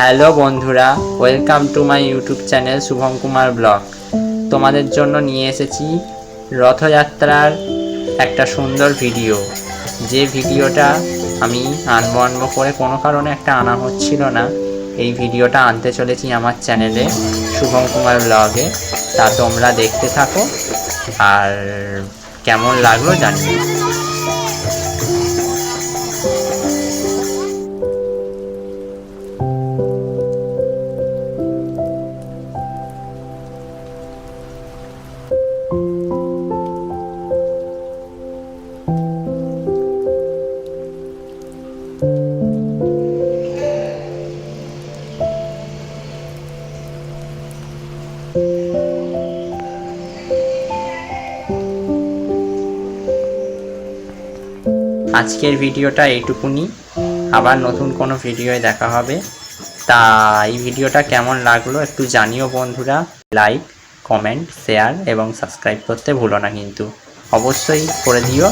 Hello বন্ধুরা welcome to my YouTube channel Shubham Kumar blog. তোমাদের জন্য নিয়ে এসেছি রথযাত্রার একটা সুন্দর ভিডিও যে ভিডিওটা আমি আনব আনব করে কোনো কারণে একটা আনা হচ্ছিল না, এই ভিডিওটা আনতে চলেছি আমার চ্যানেলে শুভম কুমার ব্লগে। তা তোমরা দেখতে থাকো, আর কেমন লাগল জানিও। আজকের ভিডিওটা এইটুকুনি। আবার নতুন কোনো ভিডিওয় দেখা হবে। তা এই ভিডিওটা কেমন লাগল একটু জানিও বন্ধুরা। লাইক, কমেন্ট, শেয়ার এবং সাবস্ক্রাইব করতে ভুলো না কিন্তু। অবশ্যই করে দিও।